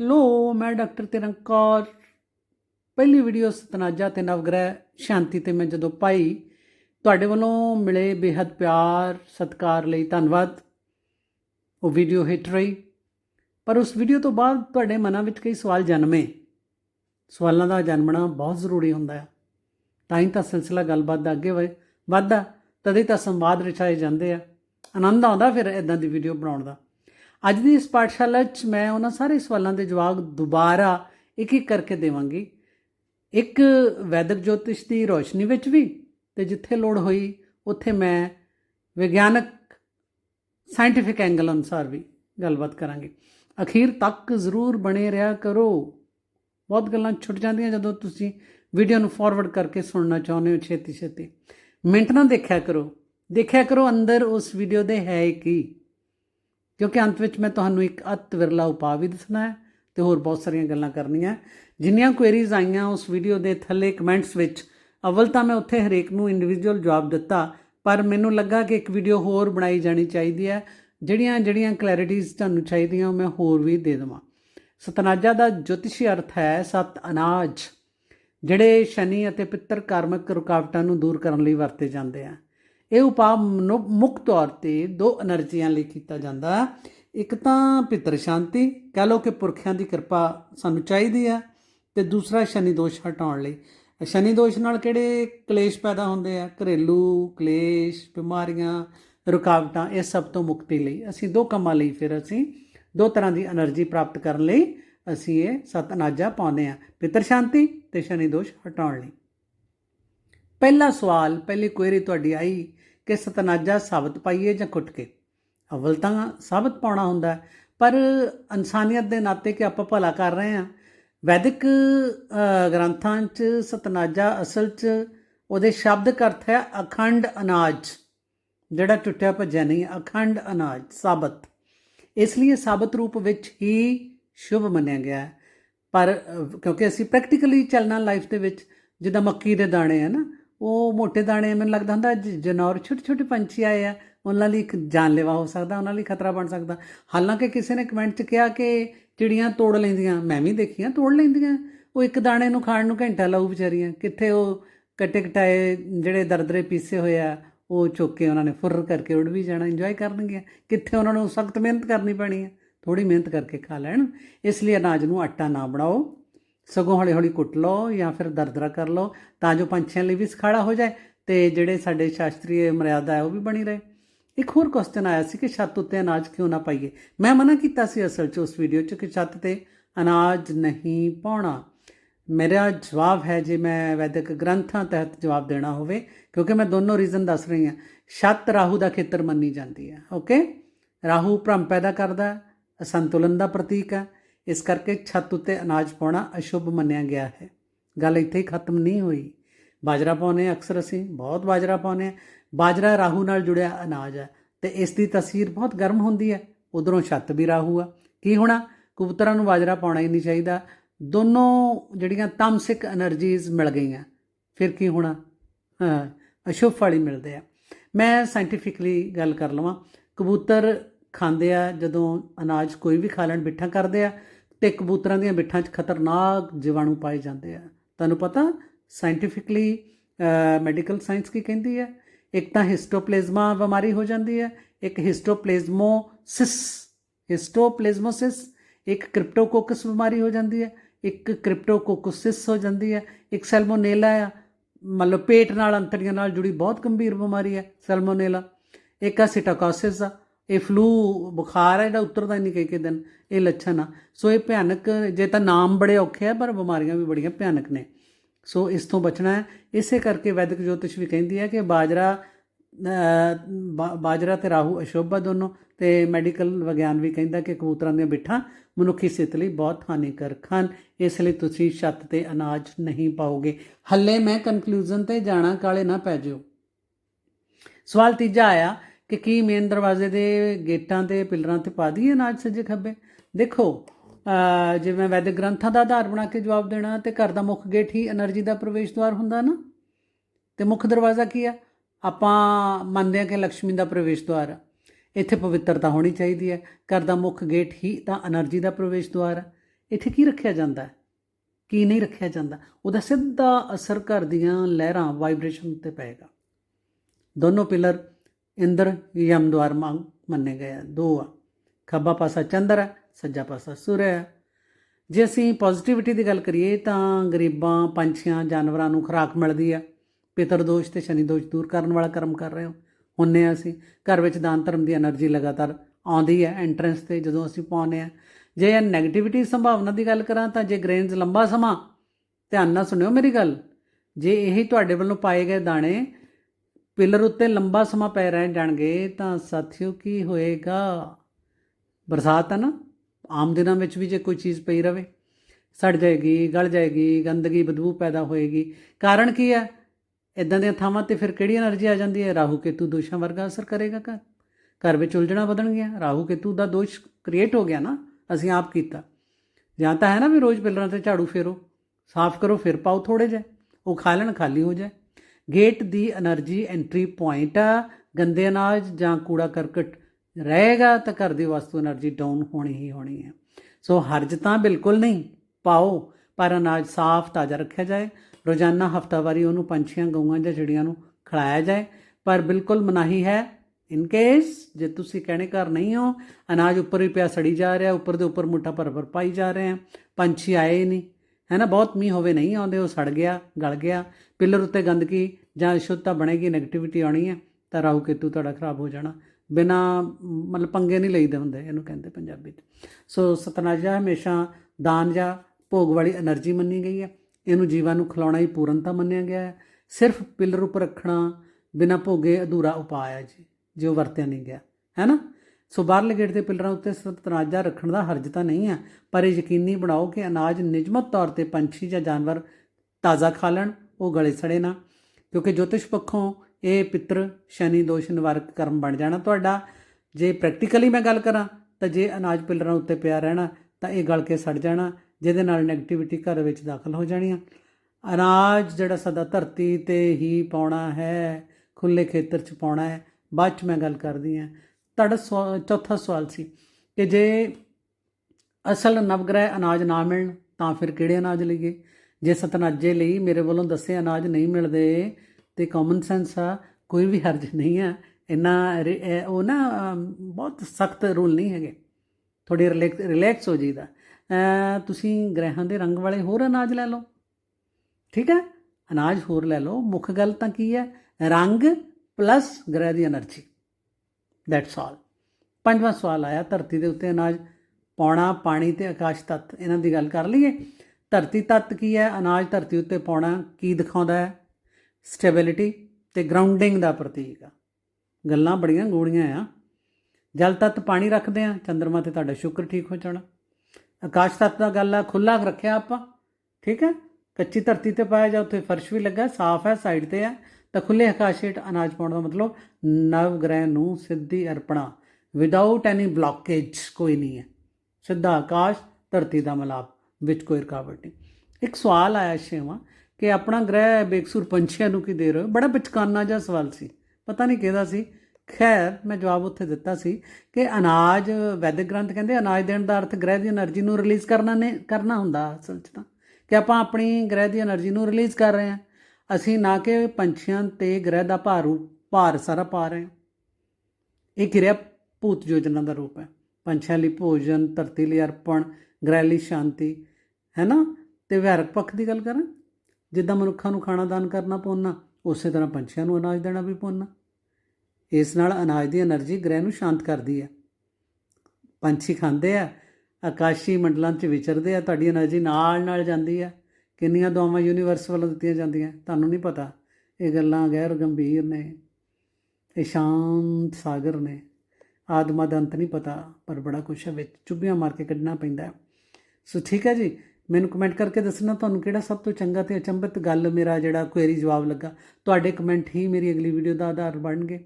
Hello, ਮੈਂ doctor ਤਿਰੰਕੌਰ ਪਹਿਲੀ video ਸਤਨਾਜਾ ਤੇ ਨਵਗ੍ਰਹਿ ਸ਼ਾਂਤੀ ਤੇ ਮੈਂ ਜਦੋਂ ਪਾਈ, ਤੁਹਾਡੇ ਵੱਲੋਂ ਮਿਲੇ ਬੇਹੱਦ ਪਿਆਰ, ਸਤਿਕਾਰ ਲਈ ਧੰਨਵਾਦ। ਉਹ ਵੀਡੀਓ ਹਿੱਟ ਰਹੀ, ਪਰ ਉਸ ਵੀਡੀਓ ਤੋਂ ਬਾਅਦ ਤੁਹਾਡੇ ਮਨਾਂ ਵਿੱਚ ਕਈ ਸਵਾਲ ਜਨਮੇ। ਸਵਾਲਾਂ ਦਾ ਜਨਮਣਾ ਬਹੁਤ ਜ਼ਰੂਰੀ ਹੁੰਦਾ ਹੈ। ਤਾਂ ਹੀ ਤਾਂ ਸਿਲਸਿਲਾ ਗੱਲਬਾਤ ਦਾ ਅੱਗੇ ਵ- ਵੱਧਦਾ, ਤਦੇ ਤਾਂ ਸੰਵਾਦ ਰਚਾਏ ਜਾਂਦੇ ਆ। ਆਨੰਦ ਆਉਂਦਾ ਫਿਰ ਇਦਾਂ ਦੀ ਵੀਡੀਓ ਬਣਾਉਣ ਦਾ। ਅੱਜ ਦੀ ਇਸ ਪਾਠਸ਼ਾਲਾ 'ਚ ਮੈਂ ਉਹਨਾਂ ਸਾਰੇ ਸਵਾਲਾਂ ਦੇ ਜਵਾਬ ਦੁਬਾਰਾ ਇੱਕ ਇੱਕ ਕਰਕੇ ਦੇਵਾਂਗੀ। ਇੱਕ ਵੈਦਿਕ ਜੋਤਿਸ਼ ਦੀ ਰੋਸ਼ਨੀ ਵਿੱਚ ਵੀ ਤੇ ਜਿੱਥੇ ਲੋੜ ਹੋਈ, ਉੱਥੇ ਮੈਂ ਵਿਗਿਆਨਕ ਸਾਇੰਟੀਫਿਕ ਐਂਗਲ ਅਨੁਸਾਰ ਵੀ ਗੱਲਬਾਤ ਕਰਾਂਗੇ। ਅਖੀਰ ਤੱਕ ਜ਼ਰੂਰ ਬਣੇ ਰਿਹਾ ਕਰੋ। ਬਹੁਤ ਗੱਲਾਂ ਛੁੱਟ ਜਾਂਦੀਆਂ ਜਦੋਂ ਤੁਸੀਂ ਵੀਡੀਓ ਨੂੰ ਫਾਰਵਰਡ ਕਰਕੇ ਸੁਣਨਾ ਚਾਹੁੰਦੇ ਹੋ ਛੇਤੀ ਛੇਤੀ ਮਿੰਟ ਨਾ ਦੇਖਿਆ ਕਰੋ। ਦੇਖਿਆ ਕਰੋ ਅੰਦਰ ਉਸ ਵੀਡੀਓ ਦੇ ਹੈ ਕੀ। ਕਿਉਂਕਿ ਅੰਤ ਵਿੱਚ ਮੈਂ ਤੁਹਾਨੂੰ ਇੱਕ ਅਤ ਵਿਰਲਾ ਉਪਾਅ ਵੀ ਦੱਸਣਾ ਹੈ ਤੇ ਹੋਰ ਬਹੁਤ ਸਾਰੀਆਂ ਗੱਲਾਂ ਕਰਨੀਆਂ ਜਿੰਨੀਆਂ ਕੁਐਰੀਜ਼ ਆਈਆਂ ਉਸ ਵੀਡੀਓ ਦੇ ਥੱਲੇ ਕਮੈਂਟਸ ਵਿੱਚ, ਅਵਲ ਤਾਂ ਮੈਂ ਉੱਥੇ ਹਰੇਕ ਨੂੰ ਇੰਡੀਵਿਜੂਅਲ ਜਵਾਬ ਦਿੱਤਾ, ਪਰ ਮੈਨੂੰ ਲੱਗਾ ਕਿ ਇੱਕ ਵੀਡੀਓ ਹੋਰ ਬਣਾਈ ਜਾਣੀ ਚਾਹੀਦੀ ਹੈ। ਜਿਹੜੀਆਂ ਜਿਹੜੀਆਂ ਕਲੈਰਿਟੀਜ਼ ਤੁਹਾਨੂੰ ਚਾਹੀਦੀਆਂ ਉਹ ਮੈਂ ਹੋਰ ਵੀ ਦੇ ਦੇਵਾਂ। ਸਤਨਾਜਾ ਦਾ ਜੋਤਿਸ਼ੀ ਅਰਥ ਹੈ ਸਤ ਅਨਾਜ, ਜਿਹੜੇ ਸ਼ਨੀ ਅਤੇ ਪਿੱਤਰ ਕਾਰਮਿਕ ਰੁਕਾਵਟਾਂ ਨੂੰ ਦੂਰ ਕਰਨ ਲਈ ਵਰਤੇ ਜਾਂਦੇ ਆ। ਇਹ ਉਪਾਅ ਮੁੱਖ ਤੌਰ ਤੇ ਦੋ એનર્ਜੀਆਂ ਲਈ ਕੀਤਾ ਜਾਂਦਾ। ਇੱਕ ਤਾਂ ਪਿਤਰ ਸ਼ਾਂਤੀ, ਕਹ ਲੋ ਕਿ ਪੁਰਖਿਆਂ ਦੀ ਕਿਰਪਾ ਸਾਨੂੰ ਚਾਹੀਦੀ ਆ ਤੇ ਦੂਸਰਾ ਸ਼ਨੀ ਦੋਸ਼ ਹਟਾਉਣ ਲਈ। ਸ਼ਨੀ ਦੋਸ਼ ਨਾਲ ਕਿਹੜੇ ਕਲੇਸ਼ ਪੈਦਾ ਹੁੰਦੇ ਆ? ਘਰੇਲੂ ਕਲੇਸ਼, ਬਿਮਾਰੀਆਂ, ਰੁਕਾਵਟਾਂ, ਇਹ ਸਭ ਤੋਂ ਮੁਕਤੀ ਲਈ। ਅਸੀਂ ਦੋ ਕੰਮਾਂ ਲਈ ਫਿਰ ਅਸੀਂ ਦੋ ਤਰ੍ਹਾਂ ਦੀ એનર્ਜੀ ਪ੍ਰਾਪਤ ਕਰਨ ਲਈ ਅਸੀਂ ਇਹ ਸਤ ਅਨਾਜਾ ਪਾਉਂਦੇ ਆ ਪਿਤਰ ਸ਼ਾਂਤੀ ਤੇ ਸ਼ਨੀ ਦੋਸ਼ ਹਟਾਉਣ ਲਈ। ਪਹਿਲਾ ਸਵਾਲ, ਪਹਿਲੀ ਕੁਐਰੀ ਤੁਹਾਡੀ ਆਈ ਕਿ ਸਤਨਾਜਾ ਸਾਬਤ ਪਾਈਏ ਜਾਂ ਕੁੱਟ ਕੇ? ਅਵਲ ਤਾਂ ਸਾਬਤ ਪਾਉਣਾ ਹੁੰਦਾ, ਪਰ ਇਨਸਾਨੀਅਤ ਦੇ ਨਾਤੇ ਕਿ ਆਪਾਂ ਭਲਾ ਕਰ ਰਹੇ ਹਾਂ। ਵੈਦਿਕ ਗ੍ਰੰਥਾਂ 'ਚ ਸਤਨਾਜਾ ਅਸਲ 'ਚ ਉਹਦੇ ਸ਼ਬਦਕ ਅਰਥ ਹੈ ਅਖੰਡ ਅਨਾਜ, ਜਿਹੜਾ ਟੁੱਟਿਆ ਭੱਜਿਆ ਨਹੀਂ, ਅਖੰਡ ਅਨਾਜ, ਸਾਬਤ। ਇਸ ਲਈ ਸਾਬਤ ਰੂਪ ਵਿੱਚ ਹੀ ਸ਼ੁਭ ਮੰਨਿਆ ਗਿਆ ਹੈ। ਪਰ ਕਿਉਂਕਿ ਅਸੀਂ ਪ੍ਰੈਕਟੀਕਲੀ ਚੱਲਣਾ ਲਾਈਫ ਦੇ ਵਿੱਚ, ਜਿੱਦਾਂ ਮੱਕੀ ਦੇ ਦਾਣੇ ਆ ਨਾ? ਉਹ ਮੋٹے ਦਾਣੇ ਮੈਨੂੰ ਲੱਗਦਾ ਹੁੰਦਾ ਜਨੌਰ ਛੋਟੇ ਛੋਟੇ ਪੰਛੀ ਆਏ ਆ, ਉਹਨਾਂ ਲਈ ਇੱਕ ਜਾਨਲੇਵਾ ਹੋ ਸਕਦਾ, ਉਹਨਾਂ ਲਈ ਖਤਰਾ ਬਣ ਸਕਦਾ। ਹਾਲਾਂਕਿ ਕਿਸੇ ਨੇ ਕਮੈਂਟ 'ਚ ਕਿਹਾ ਕਿ ਚਿੜੀਆਂ ਤੋੜ ਲੈਂਦੀਆਂ, ਮੈਂ ਵੀ ਦੇਖੀਆਂ, ਤੋੜ ਲੈਂਦੀਆਂ। ਉਹ ਇੱਕ ਦਾਣੇ ਨੂੰ ਖਾਣ ਨੂੰ ਘੰਟਾ ਲਾਊ ਵਿਚਾਰੀਆਂ, ਕਿੱਥੇ ਉਹ ਕੱਟੇ ਕਟਾਏ ਜਿਹੜੇ ਦਰਦਰੇ ਪੀਸੇ ਹੋਏ ਆ, ਉਹ ਚੁੱਕ ਕੇ ਉਹਨਾਂ ਨੇ ਫੁਰ ਕਰਕੇ ਉੱਡ ਵੀ ਜਾਣਾ, ਇੰਜੋਏ ਕਰਨਗੀਆਂ। ਕਿੱਥੇ ਉਹਨਾਂ ਨੂੰ ਸਖਤ ਮਿਹਨਤ ਕਰਨੀ ਪੈਣੀ ਹੈ ਥੋੜੀ ਮਿਹਨਤ ਕਰਕੇ ਖਾ ਲੈਣ। ਇਸ ਲਈ ਅਨਾਜ ਨੂੰ ਆਟਾ ਨਾ ਬਣਾਓ। ਸਗੋਂ ਹੌਲੀ ਹੌਲੀ ਕੁੱਟ ਲਓ ਜਾਂ ਫਿਰ ਦਰਦਰਾ ਕਰ ਲਓ, ਤਾਂ ਜੋ ਪੰਛੀਆਂ ਲਈ ਵੀ ਸਖਾੜਾ ਹੋ ਜਾਏ ਤੇ ਜਿਹੜੇ ਸਾਡੇ ਸ਼ਾਸਤਰੀ ਮਰਿਆਦਾ ਹੈ ਉਹ ਵੀ ਬਣੀ ਰਹੇ। ਇੱਕ ਹੋਰ ਕੁਐਸਚਨ ਆਇਆ ਸੀ ਕਿ ਛੱਤ ਉੱਤੇ ਅਨਾਜ ਕਿਉਂ ਨਾ ਪਾਈਏ? ਮੈਂ ਮਨਾ ਕੀਤਾ ਸੀ ਅਸਲ 'ਚ ਉਸ ਵੀਡੀਓ 'ਚ ਕਿ ਛੱਤ ਤੇ ਅਨਾਜ ਨਹੀਂ ਪਾਉਣਾ। ਮੇਰਾ ਜਵਾਬ ਹੈ ਜੇ ਮੈਂ ਵੈਦਿਕ ਗ੍ਰੰਥਾਂ ਤਹਿਤ ਜਵਾਬ ਦੇਣਾ ਹੋਵੇ, ਕਿਉਂਕਿ ਮੈਂ ਦੋਨੋਂ ਰੀਜ਼ਨ ਦੱਸ ਰਹੀ ਹਾਂ। ਛੱਤ ਰਾਹੂ ਦਾ ਖੇਤਰ ਮੰਨੀ ਜਾਂਦੀ ਹੈ ਓਕੇ ਰਾਹੂ ਭ੍ਰਮ ਪੈਦਾ ਕਰਦਾ ਅਸੰਤੁਲਨ ਦਾ ਪ੍ਰਤੀਕ ਹੈ। ਇਸ ਕਰਕੇ ਛੱਤ ਉੱਤੇ ਅਨਾਜ ਪਾਉਣਾ ਅਸ਼ੁਭ ਮੰਨਿਆ ਗਿਆ ਹੈ। ਗੱਲ ਇੱਥੇ ਹੀ ਖਤਮ ਨਹੀਂ ਹੋਈ। ਬਾਜਰਾ ਪਾਉਨੇ ਅਕਸਰ ਅਸੀਂ, ਬਹੁਤ ਬਾਜਰਾ ਪਾਉਨੇ ਬਾਜਰਾ ਰਾਹੂ ਨਾਲ ਜੁੜਿਆ ਅਨਾਜ ਹੈ ਤੇ ਇਸ ਦੀ ਤਸਵੀਰ ਬਹੁਤ ਗਰਮ ਹੁੰਦੀ ਹੈ। ਉਧਰੋਂ ਛੱਤ ਵੀ ਰਾਹੂ ਆ। ਕੀ ਹੋਣਾ? ਕਬੂਤਰਾਂ ਨੂੰ ਬਾਜਰਾ ਪਾਉਣਾ ਹੀ ਨਹੀਂ ਚਾਹੀਦਾ। ਦੋਨੋਂ ਜਿਹੜੀਆਂ ਤਮਸਿਕ એનર્ਜੀਜ਼ ਮਿਲ ਗਈਆਂ। ਫਿਰ ਕੀ ਹੋਣਾ? ਅਸ਼ੁਭ ਫਲ ਮਿਲਦੇ ਆ। ਮੈਂ ਸਾਇੰਟੀਫਿਕਲੀ ਗੱਲ ਕਰ ਲਵਾਂ। ਕਬੂਤਰ ਖਾਂਦੇ ਆ ਜਦੋਂ ਅਨਾਜ ਕੋਈ ਵੀ ਖਾ ਲੈਣ ਬਿਠਾ ਕਰਦੇ ਆ। ਤੇ ਕਬੂਤਰਾਂ ਦੀਆਂ ਬਿੱਠਾਂ 'ਚ ਖਤਰਨਾਕ ਜੀਵਾਣੂ ਪਾਏ ਜਾਂਦੇ ਆ। ਤੁਹਾਨੂੰ ਪਤਾ ਸਾਇੰਟੀਫਿਕਲੀ ਮੈਡੀਕਲ ਸਾਇੰਸ ਕੀ ਕਹਿੰਦੀ ਹੈ? ਇੱਕ ਤਾਂ ਹਿਸਟੋਪਲੇਜ਼ਮਾ ਬਿਮਾਰੀ ਹੋ ਜਾਂਦੀ ਹੈ, ਇੱਕ ਹਿਸਟੋਪਲੇਜ਼ਮੋਸਿਸ ਹਿਸਟੋਪਲੇਜ਼ਮੋਸਿਸ ਇੱਕ ਕ੍ਰਿਪਟੋਕੋਕਸ ਬਿਮਾਰੀ ਹੋ ਜਾਂਦੀ ਹੈ, ਇੱਕ ਕ੍ਰਿਪਟੋਕੋਕੋਸਿਸ ਹੋ ਜਾਂਦੀ ਹੈ, ਇੱਕ ਸੈਲਮੋਨੇਲਾ ਆ। ਮਤਲਬ ਪੇਟ ਨਾਲ ਅੰਤੜੀਆਂ ਨਾਲ ਜੁੜੀ ਬਹੁਤ ਗੰਭੀਰ ਬਿਮਾਰੀ ਹੈ ਸੈਲਮੋਨੇਲਾ ਇੱਕ ਆ ਸਿਟਾਕੋਸਿਸ ਆ ਇਹ ਫਲੂ ਬੁਖਾਰ ਹੈ ਜਿਹੜਾ ਉਤਰਦਾ ਹੀ ਨਹੀਂ ਕਈ ਕਈ ਦਿਨ, ਇਹ ਲੱਛਣ ਆ। ਸੋ ਇਹ ਭਿਆਨਕ, ਜੇ ਤਾਂ ਨਾਮ ਬੜੇ ਔਖੇ ਆ, ਪਰ ਬਿਮਾਰੀਆਂ ਵੀ ਬੜੀਆਂ ਭਿਆਨਕ ਨੇ। ਸੋ ਇਸ ਤੋਂ ਬਚਣਾ ਹੈ। ਇਸੇ ਕਰਕੇ ਵੈਦਿਕ ਜੋਤਿਸ਼ ਵੀ ਕਹਿੰਦੀ ਹੈ ਕਿ ਬਾਜਰਾ ਬਾਜਰਾ ਤੇ ਰਾਹੂ ਅਸ਼ੋਭਾ ਦੋਨੋਂ ਤੇ ਮੈਡੀਕਲ ਵਿਗਿਆਨ ਵੀ ਕਹਿੰਦਾ ਕਿ ਕਬੂਤਰਾਂ ਦੀਆਂ ਬਿੱਠਾਂ ਮਨੁੱਖੀ ਸਿਹਤ ਲਈ ਬਹੁਤ ਹਾਨੀਕਾਰਕ ਹਨ। ਇਸ ਲਈ ਤੁਸੀਂ ਛੱਤ ਤੇ ਅਨਾਜ ਨਹੀਂ ਪਾਓਗੇ। ਹੱਲੇ ਮੈਂ ਕਨਕਲੂਜਨ ਤੇ ਜਾਣਾ, ਕਾਲੇ ਨਾ ਪੈ ਜਿਓ। ਸਵਾਲ ਤੀਜਾ ਆਇਆ ਕਿ ਕੀ ਮੇਨ ਦਰਵਾਜ਼ੇ ਦੇ ਗੇਟਾਂ ਤੇ ਪਿਲਰਾਂ ਤੇ ਪਾ ਦਈਏ ਅਨਾਜ ਸੱਜੇ ਖੱਬੇ? ਦੇਖੋ ਜੇ ਮੈਂ ਵੈਦਿਕ ਗ੍ਰੰਥਾਂ ਦਾ ਆਧਾਰ ਬਣਾ ਕੇ ਜਵਾਬ ਦੇਣਾ ਤੇ ਘਰ ਦਾ ਮੁੱਖ ਗੇਟ ਹੀ એનર્ਜੀ ਦਾ ਪ੍ਰਵੇਸ਼ ਦਵਾਰ ਹੁੰਦਾ ਨਾ? ਤੇ ਮੁੱਖ ਦਰਵਾਜ਼ਾ ਕੀ ਆ? ਆਪਾਂ ਮੰਨਦੇ ਹਾਂ ਕਿ ਲక్ష్ਮੀ ਦਾ ਪ੍ਰਵੇਸ਼ ਦਵਾਰ ਇੱਥੇ ਪਵਿੱਤਰਤਾ ਹੋਣੀ ਚਾਹੀਦੀ ਹੈ। ਘਰ ਦਾ ਮੁੱਖ ਗੇਟ ਹੀ ਤਾਂ એનર્ਜੀ ਦਾ ਪ੍ਰਵੇਸ਼ ਦਵਾਰ ਆ। ਇੱਥੇ ਕੀ ਰੱਖਿਆ ਜਾਂਦਾ? ਹੈ ਕੀ ਨਹੀਂ ਰੱਖਿਆ ਜਾਂਦਾ? ਉਹਦਾ ਸਿੱਧਾ ਅਸਰ ਘਰ ਦੀਆਂ ਲਹਿਰਾਂ ਵਾਈਬ੍ਰੇਸ਼ਨ ਤੇ ਪਏਗਾ। ਦੋਨੋਂ ਪਿਲਰ ਇੰਦਰ ਯਮ ਯਮਦਵਾਰ ਮੰਗ ਮੰਨੇ ਗਏ ਦੋ ਆ। ਖੱਬਾ ਪਾਸਾ ਚੰਦਰ ਹੈ ਸੱਜਾ ਪਾਸਾ ਸੂਰਜ ਹੈ ਜੇ ਅਸੀਂ ਪੋਜ਼ਿਟਿਵਿਟੀ ਦੀ ਗੱਲ ਕਰੀਏ ਤਾਂ ਗਰੀਬਾਂ, ਪੰਛੀਆਂ, ਜਾਨਵਰਾਂ ਨੂੰ ਖੁਰਾਕ ਮਿਲਦੀ ਆ। ਪਿਤਰ ਦੋਸ਼ ਤੇ ਸ਼ਨੀ ਦੋਸ਼ ਦੂਰ ਕਰਨ ਵਾਲਾ ਕਰਮ ਕਰ ਰਹੇ ਹੋ। ਹੁੰਨੇ ਆ ਅਸੀਂ। ਘਰ ਵਿੱਚ ਦਾਨ ਧਰਮ ਦੀ એનર્ਜੀ ਲਗਾਤਾਰ ਆਉਂਦੀ ਹੈ ਐਂਟਰੈਂਸ ਤੇ ਜਦੋਂ ਅਸੀਂ ਪਾਉਨੇ ਆ। ਜੇ ਇਹ 네ਗੇਟਿਵਿਟੀ ਸੰਭਾਵਨਾ ਦੀ ਗੱਲ ਕਰਾਂ ਤਾਂ ਜੇ ਗ੍ਰੇਨਸ ਲੰਬਾ ਸਮਾਂ, ਧਿਆਨ ਨਾਲ ਸੁਣਿਓ ਮੇਰੀ ਗੱਲ। ਜੇ ਇਹੀ ਤੁਹਾਡੇ ਵੱਲੋਂ ਪਾਏ ਗਏ ਦਾਣੇ ਪਿਲਰ ਉੱਤੇ ਲੰਬਾ ਸਮਾਂ ਪੈ ਰਹਿ ਜਾਣਗੇ, ਤਾਂ ਸਾਥੀਓ ਕੀ ਹੋਏਗਾ? ਬਰਸਾਤ ਹੈ ਨਾ, ਆਮ ਦਿਨਾਂ ਵਿੱਚ ਵੀ ਜੇ ਕੋਈ ਚੀਜ਼ ਪਈ ਰਵੇ, ਸੜ ਜਾਏਗੀ, ਗਲ ਜਾਏਗੀ, ਗੰਦਗੀ, ਬਦਬੂ ਪੈਦਾ ਹੋਏਗੀ। ਕਾਰਨ ਕੀ ਹੈ ਇਦਾਂ ਦੀਆਂ ਥਾਵਾਂ ਤੇ ਫਿਰ ਕਿਹੜੀ એનર્ਜੀ ਆ ਜਾਂਦੀ ਹੈ? ਰਾਹੂ ਕੇਤੂ ਦੋਸ਼ਾਂ ਵਰਗਾ ਅਸਰ ਕਰੇਗਾ ਘਰ। ਘਰ ਵਿੱਚ ਉਲਝਣਾ ਵਧਣਗੀਆਂ। ਰਾਹੂ ਕੇਤੂ ਦਾ ਦੋਸ਼ ਕ੍ਰੀਏਟ ਹੋ ਗਿਆ ਨਾ, ਅਸੀਂ ਆਪ ਕੀਤਾ। ਜਾਂ ਤਾਂ ਹੈ ਨਾ ਵੀ ਰੋਜ਼ ਪਿਲਰਾਂ ਤੇ ਝਾੜੂ ਫੇਰੋ, ਸਾਫ਼ ਕਰੋ, ਫਿਰ ਪਾਓ ਥੋੜੇ ਜੇ ਉਹ ਖਾ ਲੈਣ, ਖਾਲੀ ਹੋ ਜਾਏ। ਗੇਟ ਦੀ એનર્ਜੀ ਐਂਟਰੀ ਪੁਆਇੰਟ ਆ, ਗੰਦੇ ਅਨਾਜ ਜਾਂ ਕੂੜਾ ਕਰਕਟ ਰਹੇਗਾ ਤਾਂ ਘਰ ਦੀ ਵਸਤੂ એનર્ਜੀ ਡਾਊਨ ਹੋਣੀ ਹੀ ਹੋਣੀ ਹੈ। ਸੋ ਹਰਜ ਤਾਂ ਬਿਲਕੁਲ ਨਹੀਂ, ਪਾਓ, ਪਰ ਅਨਾਜ ਸਾਫ਼ ਤਾਜ਼ਾ ਰੱਖਿਆ ਜਾਏ। ਰੋਜ਼ਾਨਾ ਹਫਤਾਵਾਰੀ ਉਹਨੂੰ ਪੰਛੀਆਂ, ਗਊਆਂ ਜਾਂ ਚਿੜੀਆਂ ਨੂੰ ਖਿਲਾਇਆ ਜਾਏ, ਪਰ ਬਿਲਕੁਲ ਮਨਾਹੀ ਹੈ। ਇਨ ਕੇਸ ਜੇ ਤੁਸੀਂ ਕਹਿਣੇ ਘਰ ਨਹੀਂ ਹੋ, ਅਨਾਜ ਉੱਪਰ ਹੀ ਪਿਆ ਸੜੀ ਜਾ ਰਿਹਾ, ਉੱਪਰ ਦੇ ਉੱਪਰ ਮੁੱਠਾ ਭਰ ਭਰ ਪਾਈ ਜਾ ਰਹੇ ਆ, ਪੰਛੀ ਆਏ ਹੀ ਨਹੀਂ। ਹੈ ਨਾ, ਬਹੁਤ ਮੀਂਹ ਹੋਵੇ ਨਹੀਂ ਆਉਂਦੇ, ਉਹ ਸੜ ਗਿਆ, ਗਲ ਗਿਆ, ਪਿੱਲਰ ਉੱਤੇ ਗੰਦਗੀ ਜਾਂ ਅਸ਼ੁੱਧਤਾ ਬਣੇਗੀ ਨੈਗੇਟਿਵਿਟੀ ਆਉਣੀ ਹੈ, ਤਾਂ ਰਾਹੂ ਕੇਤੂ ਤੁਹਾਡਾ ਖਰਾਬ ਹੋ ਜਾਣਾ। ਬਿਨਾ, ਮਤਲਬ ਪੰਗੇ ਨਹੀਂ ਲਈਦੇ ਹੁੰਦੇ, ਇਹਨੂੰ ਕਹਿੰਦੇ ਪੰਜਾਬੀ ਚ। ਸੋ ਸਤਨਾਜਾ ਹਮੇਸ਼ਾ ਦਾਨ ਜਾਂ ਭੋਗ ਵਾਲੀ એનર્ਜੀ ਮੰਨੀ ਗਈ ਹੈ। ਇਹਨੂੰ ਜੀਵਾਂ ਨੂੰ ਖਿਲਾਉਣਾ ਹੀ ਪੂਰਨਤਾ ਮੰਨਿਆ ਗਿਆ ਹੈ। ਸਿਰਫ ਪਿਲਰ ਉੱਪਰ ਰੱਖਣਾ ਬਿਨਾ ਭੋਗੇ ਅਧੂਰਾ ਉਪਾਅ ਹੈ ਜੀ, ਜੋ ਵਰਤਿਆ ਨਹੀਂ ਗਿਆ ਹੈ ਨਾ ਸੋ ਬਾਹਰਲੇ ਗੇਟ ਦੇ ਪਿਲਰਾਂ ਉੱਤੇ ਸਤਨਾਜਾ ਰੱਖਣ ਦਾ ਹਰਜ ਤਾਂ ਨਹੀਂ ਹੈ, ਪਰ ਇਹ ਯਕੀਨੀ ਬਣਾਓ ਕਿ ਅਨਾਜ ਨਿਯਮਤ ਤੌਰ ਤੇ ਪੰਛੀ ਜਾਂ ਜਾਨਵਰ ਤਾਜ਼ਾ ਖਾ ਲੈਣ, ਉਹ ਗਲੇ ਸੜੇ ਨਾ। ਕਿਉਂਕਿ ਜੋਤਿਸ਼ ਪੱਖੋਂ ਇਹ ਪਿੱਤਰ ਸ਼ਨੀ ਦੋਸ਼ ਨਿਵਾਰਕ ਕਰਮ ਬਣ ਜਾਣਾ ਤੁਹਾਡਾ। ਜੇ ਪ੍ਰੈਕਟੀਕਲੀ ਮੈਂ ਗੱਲ ਕਰਾਂ, ਤਾਂ ਜੇ ਅਨਾਜ ਪਿੱਲਰਾਂ ਉੱਤੇ ਪਿਆ ਰਹਿਣਾ, ਤਾਂ ਇਹ ਗਲ ਕੇ ਸੜ ਜਾਣਾ, ਜਿਹਦੇ ਨਾਲ 네ਗੇਟਿਵਿਟੀ ਘਰ ਵਿੱਚ ਦਾਖਲ ਹੋ ਜਾਣੀ ਆ ਅਨਾਜ ਜਿਹੜਾ ਸਦਾ ਧਰਤੀ ਤੇ ਹੀ ਪਾਉਣਾ ਹੈ ਖੁੱਲੇ ਖੇਤਰ 'ਚ ਪਾਉਣਾ ਹੈ, ਬਾਅਦ 'ਚ ਮੈਂ ਗੱਲ ਕਰਦੀ ਆ ਤੁਹਾਡਾ ਸਵਾ- ਚੌਥਾ ਸਵਾਲ ਸੀ ਕਿ ਜੇ ਅਸਲ ਨਵਗ੍ਰਹਿ ਅਨਾਜ ਨਾ ਮਿਲਣ, ਤਾਂ ਫਿਰ ਕਿਹੜੇ ਅਨਾਜ ਲਈਏ? ਜੇ ਸਤਨਾਜੇ ਲਈ ਮੇਰੇ ਵੱਲੋਂ ਦੱਸੇ ਅਨਾਜ ਨਹੀਂ ਮਿਲਦੇ ਤੇ ਕਾਮਨ ਸੈਂਸ ਆ, ਕੋਈ ਵੀ ਹਰਜ ਨਹੀਂ ਆ, ਇੰਨਾ ਉਹ ਨਾ ਬਹੁਤ ਸਖਤ ਰੂਲ ਨਹੀਂ ਹੈਗੇ। ਥੋੜੀ ਰਿਲੈਕਸ ਹੋ ਜੀਦਾ ਤੁਸੀਂ ਗ੍ਰਹਿਾਂ ਦੇ ਰੰਗ ਵਾਲੇ ਹੋਰ ਅਨਾਜ ਲੈ ਲਓ। ਠੀਕ ਹੈ ਅਨਾਜ ਹੋਰ ਲੈ ਲਓ। ਮੁੱਖ ਗੱਲ ਤਾਂ ਕੀ ਹੈ ਰੰਗ ਪਲੱਸ ਗ੍ਰਹਿ ਦੀ એનર્ਜੀ ਦੈਟਸ ਆਲ ਪੰਜਵਾਂ ਸਵਾਲ ਆਇਆ, ਧਰਤੀ ਦੇ ਉੱਤੇ ਅਨਾਜ ਪਾਉਣਾ ਪਾਣੀ ਤੇ ਆਕਾਸ਼ ਤੱਤ। ਇਹਨਾਂ ਦੀ ਗੱਲ ਕਰ ਲਈਏ। ਧਰਤੀ ਤੱਤ ਕੀ ਹੈ? ਅਨਾਜ ਧਰਤੀ ਉੱਤੇ ਪਾਉਣਾ ਕੀ ਦਿਖਾਉਂਦਾ ਹੈ? ਸਟੇਬਿਲਿਟੀ ਤੇ ਗਰਾਊਂਡਿੰਗ ਦਾ ਪ੍ਰਤੀਕ ਆ। ਗੱਲਾਂ ਬੜੀਆਂ ਗੂੜੀਆਂ ਆ। ਜਲ ਤੱਤ ਪਾਣੀ ਰੱਖਦੇ ਆ ਚੰ드ਰਮਾ ਤੇ ਤੁਹਾਡਾ ਸ਼ੁਕਰ ਠੀਕ ਹੋ ਜਾਣਾ। ਆਕਾਸ਼ ਤੱਤ ਦਾ ਗੱਲ ਆ ਖੁੱਲਾ ਰੱਖਿਆ ਆਪਾਂ, ਠੀਕ ਹੈ ਕੱਚੀ ਧਰਤੀ ਤੇ ਪਾਇਆ ਜਾ, ਉੱਥੇ ਫਰਸ਼ ਵੀ ਲੱਗਾ, ਸਾਫ਼ ਹੈ ਸਾਈਡ ਤੇ ਹੈ ਤਾਂ ਖੁੱਲੇ ਆਕਾਸ਼ ਹੇਠ ਅਨਾਜ ਪਾਉਣ ਦਾ ਮਤਲਬ ਨਵ ਗ੍ਰਹਿ ਨੂੰ ਸਿੱਧੀ ਅਰਪਣਾ। ਵਿਦਆਊਟ ਐਨੀ ਬਲੌਕੇਜ ਕੋਈ ਨਹੀਂ ਹੈ। ਸਿੱਧਾ ਆਕਾਸ਼ ਧਰਤੀ ਦਾ ਮਿਲਾਪ। ਵਿੱਚ ਕੋਈ ਰੁਕਾਵਟ ਨਹੀਂ। ਇੱਕ ਸਵਾਲ ਆਇਆ ਛੇਵਾਂ ਕਿ ਆਪਣਾ ਗ੍ਰਹਿ ਬੇਕਸੂਰ ਪੰਛੀਆਂ ਨੂੰ ਕੀ ਦੇ ਰਹੇ ਹੋ? ਬੜਾ ਬਚਕਾਨਾ ਜਿਹਾ ਸਵਾਲ ਸੀ। ਪਤਾ ਨਹੀਂ ਕਿਹਦਾ ਸੀ। ਖੈਰ, ਮੈਂ ਜਵਾਬ ਉੱਥੇ ਦਿੱਤਾ ਸੀ ਕਿ ਅਨਾਜ ਵੈਦਿਕ ਗ੍ਰੰਥ ਕਹਿੰਦੇ, ਅਨਾਜ ਦੇਣ ਦਾ ਅਰਥ ਗ੍ਰਹਿ ਦੀ એનર્ਜੀ ਨੂੰ ਰਿਲੀਜ਼ ਕਰਨਾ ਨੇ, ਕਰਨਾ ਹੁੰਦਾ ਅਸਲ 'ਚ ਤਾਂ। ਕਿ ਆਪਾਂ ਆਪਣੀ ਗ੍ਰਹਿ ਦੀ એનર્ਜੀ ਨੂੰ ਰਿਲੀਜ਼ ਕਰ ਰਹੇ ਹਾਂ। ਅਸੀਂ ਨਾ ਕਿ ਪੰਛੀਆਂ ਤੇ ਗ੍ਰਹਿ ਦਾ ਭਾਰੂ ਭਾਰ ਸਾਰਾ ਪਾ ਰਹੇ ਹਾਂ। ਇਹ ਕਿਰਿਆ ਭੂਤ ਯੋਜਨਾ ਦਾ ਰੂਪ ਹੈ। ਪੰਛੀਆਂ ਲਈ ਭੋਜਨ, ਧਰਤੀ ਲਈ ਅਰਪਣ, ਗ੍ਰਹਿ ਲਈ ਸ਼ਾਂਤੀ ਹੈ ਨਾ ਤੇ ਵਿਹਾਰਕ ਪੱਖ ਦੀ ਗੱਲ ਕਰਾਂ? ਜਿੱਦਾਂ ਮਨੁੱਖਾਂ ਨੂੰ ਖਾਣਾ ਦਾਨ ਕਰਨਾ ਪਉਣਾ ਉਸੇ ਤਰ੍ਹਾਂ ਪੰਛੀਆਂ ਨੂੰ ਅਨਾਜ ਦੇਣਾ ਵੀ ਪਉਣਾ ਇਸ ਨਾਲ ਅਨਾਜ ਦੀ એનર્ਜੀ ਗ੍ਰਹਿ ਨੂੰ ਸ਼ਾਂਤ ਕਰਦੀ ਹੈ। ਪੰਛੀ ਖਾਂਦੇ ਆ, ਆਕਾਸ਼ੀ ਮੰਡਲਾਂ 'ਚ ਵਿਚਰਦੇ ਆ, ਤੁਹਾਡੀ એનર્ਜੀ ਨਾਲ ਨਾਲ ਜਾਂਦੀ ਹੈ ਕਿੰਨੀਆਂ ਦੁਆਵਾਂ ਯੂਨੀਵਰਸ ਵੱਲੋਂ ਦਿੱਤੀਆਂ ਜਾਂਦੀਆਂ, ਤੁਹਾਨੂੰ ਨਹੀਂ ਪਤਾ। ਇਹ ਗੱਲਾਂ ਗੈਰ ਗੰਭੀਰ ਨੇ। ਇਹ ਸ਼ਾਂਤ ਸਾਗਰ ਨੇ। ਆਦਮਾ ਦਾ ਅੰਤ ਨਹੀਂ ਪਤਾ, ਪਰ ਬੜਾ ਕੁਛ ਹੈ, ਵਿੱਚ ਚੁੱਭੀਆਂ ਮਾਰ ਕੇ ਕੱਢਣਾ ਪੈਂਦਾ ਸੋ ਠੀਕ ਹੈ ਜੀ ਮੈਨੂੰ ਕਮੈਂਟ ਕਰਕੇ ਦੱਸਣਾ ਤੁਹਾਨੂੰ ਕਿਹੜਾ ਸਭ ਤੋਂ ਚੰਗਾ ਤੇ ਅਚੰਭਿਤ ਗੱਲ ਮੇਰਾ ਜਿਹੜਾ ਕੁਐਰੀ ਜਵਾਬ ਲੱਗਾ। ਤੁਹਾਡੇ ਕਮੈਂਟ ਹੀ ਮੇਰੀ ਅਗਲੀ ਵੀਡੀਓ ਦਾ ਆਧਾਰ ਬਣਨਗੇ।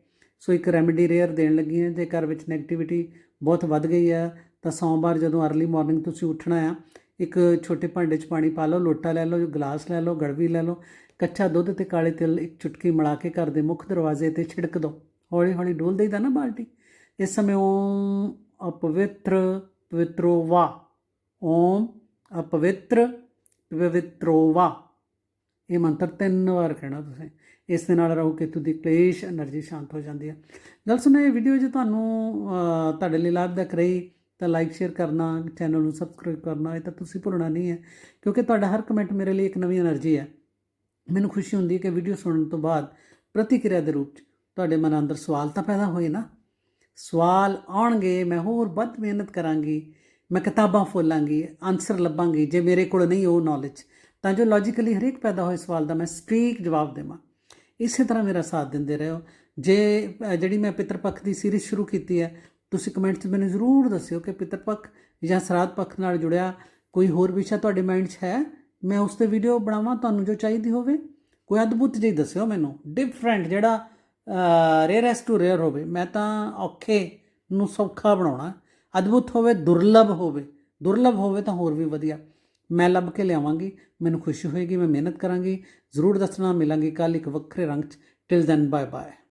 ਸੋ ਇੱਕ ਰੈਮਡੀ ਰੇਅਰ ਦੇਣ ਲੱਗੀ ਹਾਂ। ਜੇ ਘਰ ਵਿੱਚ ਨੈਗੇਟਿਵਿਟੀ ਬਹੁਤ ਵੱਧ ਗਈ ਆ ਤਾਂ ਸੋਮਵਾਰ ਜਦੋਂ ਅਰਲੀ ਮਾਰਨਿੰਗ ਤੁਸੀਂ ਉੱਠਣਾ ਆ, ਇੱਕ ਛੋਟੇ ਭਾਂਡੇ 'ਚ ਪਾਣੀ ਪਾ ਲਓ, ਲੋਟਾ ਲੈ ਲਓ, ਗਲਾਸ ਲੈ ਲਓ, ਗੜਵੀ ਲੈ ਲਓ, ਕੱਚਾ ਦੁੱਧ ਤੇ ਕਾਲੇ ਤਿਲ ਇੱਕ ਚੁਟਕੀ ਮਿਲਾ ਕੇ ਘਰ ਦੇ ਮੁੱਖ ਦਰਵਾਜ਼ੇ ਤੇ ਛਿੜਕ ਦਿਓ ਹੌਲੀ ਹੌਲੀ ਡੋਲ ਦਾ ਨਾ ਬਾਲਟੀ। ਇਸ ਸਮੇਂ ਓਮ ਅਪਵਿੱਤਰ ਪਵਿੱਤਰੋ ਵਾ ਓਮ ਅਪਵਿੱਤਰ ਪਵਿੱਤਰੋਵਾ ਇਹ ਮੰਤਰ ਤਿੰਨ ਵਾਰ ਕਹਿਣਾ ਤੁਸੀਂ। ਇਸ ਦੇ ਨਾਲ ਰਹੋ ਕੇਤੂ ਦੀ ਕਲੇਸ਼, એનર્ਜੀ ਸ਼ਾਂਤ ਹੋ ਜਾਂਦੀ ਹੈ। ਗੱਲ ਸੁਣੋ, ਇਹ ਵੀਡੀਓ ਜੇ ਤੁਹਾਨੂੰ ਤੁਹਾਡੇ ਲਈ ਲਾਭਦਾਇਕ ਰਹੀ, ਤਾਂ ਲਾਈਕ ਸ਼ੇਅਰ ਕਰਨਾ ਚੈਨਲ ਨੂੰ ਸਬਸਕ੍ਰਾਈਬ ਕਰਨਾ, ਇਹ ਤਾਂ ਤੁਸੀਂ ਭੁੱਲਣਾ ਨਹੀਂ ਹੈ। ਕਿਉਂਕਿ ਤੁਹਾਡਾ ਹਰ ਕਮੈਂਟ ਮੇਰੇ ਲਈ ਇੱਕ ਨਵੀਂ એનર્ਜੀ ਹੈ। ਮੈਨੂੰ ਖੁਸ਼ੀ ਹੁੰਦੀ ਹੈ ਕਿ ਵੀਡੀਓ ਸੁਣਨ ਤੋਂ ਬਾਅਦ ਪ੍ਰਤੀਕਿਰਿਆ ਦੇ ਰੂਪ 'ਚ ਤੁਹਾਡੇ ਮਨ ਅੰਦਰ ਸਵਾਲ ਤਾਂ ਪੈਦਾ ਹੋਏ ਨਾ। ਸਵਾਲ ਆਉਣਗੇ, ਮੈਂ ਹੋਰ ਵੱਧ ਮਿਹਨਤ ਕਰਾਂਗੀ। ਮੈਂ ਕਿਤਾਬਾਂ ਫੋਲਾਂਗੀ ਆਨਸਰ ਲੱਭਾਂਗੀ, ਜੇ ਮੇਰੇ ਕੋਲ ਨਹੀਂ ਉਹ ਨੌਲੇਜ ਤਾਂ ਜੋ ਲੌਜੀਕਲੀ ਹਰੇਕ ਪੈਦਾ ਹੋਏ ਸਵਾਲ ਦਾ ਮੈਂ ਸਟ੍ਰੀਕ ਜਵਾਬ ਦੇਵਾਂ। ਇਸੇ ਤਰ੍ਹਾਂ ਮੇਰਾ ਸਾਥ ਦਿੰਦੇ ਰਹੋ। ਜੇ ਜਿਹੜੀ ਮੈਂ ਪਿਤਰ ਪੱਖ ਦੀ ਸੀਰੀਜ਼ ਸ਼ੁਰੂ ਕੀਤੀ ਹੈ, ਤੁਸੀਂ ਕਮੈਂਟ 'ਚ ਮੈਨੂੰ ਜ਼ਰੂਰ ਦੱਸਿਓ ਕਿ ਪਿਤਰ ਪੱਖ ਜਾਂ ਸਰਾਧ ਪੱਖ ਨਾਲ ਜੁੜਿਆ ਕੋਈ ਹੋਰ ਵਿਸ਼ਾ ਤੁਹਾਡੇ ਮਾਈਂਡ 'ਚ ਹੈ? ਮੈਂ ਉਸ ਤੇ ਵੀਡੀਓ ਬਣਾਵਾਂ ਤੁਹਾਨੂੰ ਜੋ ਚਾਹੀਦੀ ਹੋਵੇ? ਕੋਈ ਅਦਭੁਤ ਜਿਹੀ ਦੱਸਿਓ ਮੈਨੂੰ। ਡਿਫਰੈਂਟ ਜਿਹੜਾ ਰੇਅਰੈਸਟ ਟੂ ਰੇਅਰ ਹੋਵੇ, ਮੈਂ ਤਾਂ ਔਖੇ ਨੂੰ ਸੌਖਾ ਬਣਾਉਣਾ। ਅਦਭੁਤ ਹੋਵੇ, ਦੁਰਲਭ ਹੋਵੇ ਦੁਰਲਭ ਹੋਵੇ ਤਾਂ ਹੋਰ ਵੀ ਵਧੀਆ। ਮੈਂ ਲੱਭ ਕੇ ਲਿਆਵਾਂਗੀ, ਮੈਨੂੰ ਖੁਸ਼ੀ ਹੋਏਗੀ, ਮੈਂ ਮਿਹਨਤ ਕਰਾਂਗੀ, ਜ਼ਰੂਰ ਦੱਸਣਾ, ਮਿਲਾਂਗੇ ਕੱਲ ਇੱਕ ਵੱਖਰੇ ਰੰਗ 'ਚ। Till then bye bye